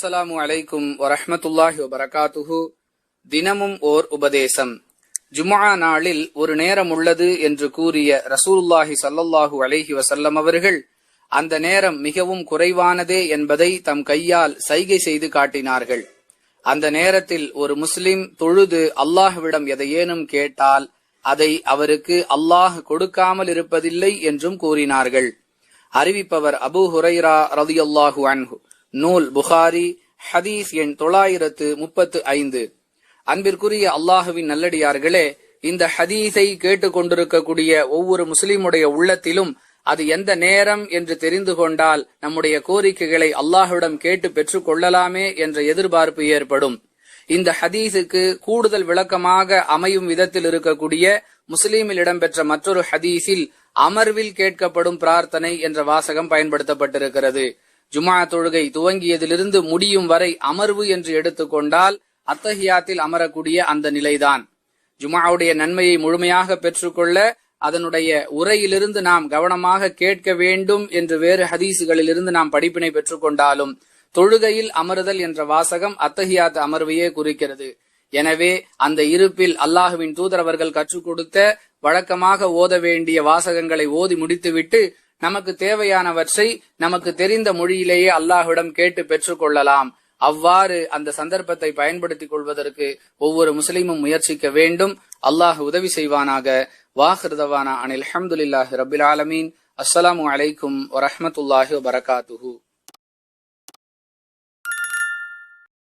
அஸ்ஸலாமு அலைக்கும் வரஹமத்துல்லாஹி வபரகாத்துஹு. தினமும் ஓர் உபதேசம். ஜுமா நாளில் ஒரு நேரம் உள்ளது என்று கூறிய ரசூலுல்லாஹி சல்லல்லாஹு அலைஹி வசல்லம் அவர்கள் அந்த நேரம் மிகவும் குறைவானதே என்பதை தம் கையால் சைகை செய்து காட்டினார்கள். அந்த நேரத்தில் ஒரு முஸ்லிம் தொழுது அல்லாஹ்விடம் எதையேனும் கேட்டால் அதை அவருக்கு அல்லாஹ் கொடுக்காமல் இருப்பதில்லை என்றும் கூறினார்கள். அறிவிப்பவர் அபு ஹுரைரா ரதியுல்லாஹு அன்ஹு. நூல் புகாரி ஹதீஸ் எண் தொள்ளாயிரத்து முப்பத்து ஐந்து. அன்பிற்குரிய அல்லாஹுவின் நல்லடியார்களே இந்த ஹதீஸை கேட்டுக்கொண்டிருக்கக்கூடிய ஒவ்வொரு முஸ்லிமுடைய உள்ளத்திலும் அது எந்த நேரம் என்று தெரிந்து கொண்டால் நம்முடைய கோரிக்கைகளை அல்லாஹுவிடம் கேட்டு பெற்றுக் கொள்ளலாமே என்ற எதிர்பார்ப்பு ஏற்படும். இந்த ஹதீஸுக்கு கூடுதல் விளக்கமாக அமையும் விதத்தில் இருக்கக்கூடிய முஸ்லீமில் இடம்பெற்ற மற்றொரு ஹதீஸில் அமர்வில் கேட்கப்படும் பிரார்த்தனை என்ற வாசகம் பயன்படுத்தப்பட்டிருக்கிறது. ஜுமா தொழுகை துவங்கியதிலிருந்து முடியும் வரை அமர்வு என்று எடுத்துக்கொண்டால் அத்தஹியாத்தில் அமரக்கூடிய அந்த நிலைதான். ஜுமாவுடைய நன்மையை முழுமையாக பெற்றுக்கொள்ள அதனுடைய உரையிலிருந்து நாம் கவனமாக கேட்க வேண்டும் என்று வேறு ஹதீசுகளிலிருந்து நாம் படிப்பினை பெற்றுக்கொண்டாலும் தொழுகையில் அமருதல் என்ற வாசகம் அத்தஹியாத் அமர்வையே குறிக்கிறது. எனவே அந்த இருப்பில் அல்லாஹுவின் தூதரவர்கள் கற்றுக் கொடுத்த வழக்கமாக ஓத வேண்டிய வாசகங்களை ஓதி முடித்துவிட்டு நமக்கு தேவையானவற்றை நமக்கு தெரிந்த மொழியிலேயே அல்லாஹ்விடம் கேட்டு பெற்றுக்கொள்ளலாம் அவ்வாறு அந்த சந்தர்ப்பத்தை பயன்படுத்திக் கொள்வதற்கு ஒவ்வொரு முஸ்லீமும் முயற்சிக்க வேண்டும். அல்லாஹ் உதவி செய்வானாக. வாஹிருதவானா அனில் அஹமதுல்லாஹி ரபில் ஆலமீன். அஸ்ஸலாமு அலைக்கும் வரஹமத்துல்லாஹி வபரகாத்துஹு.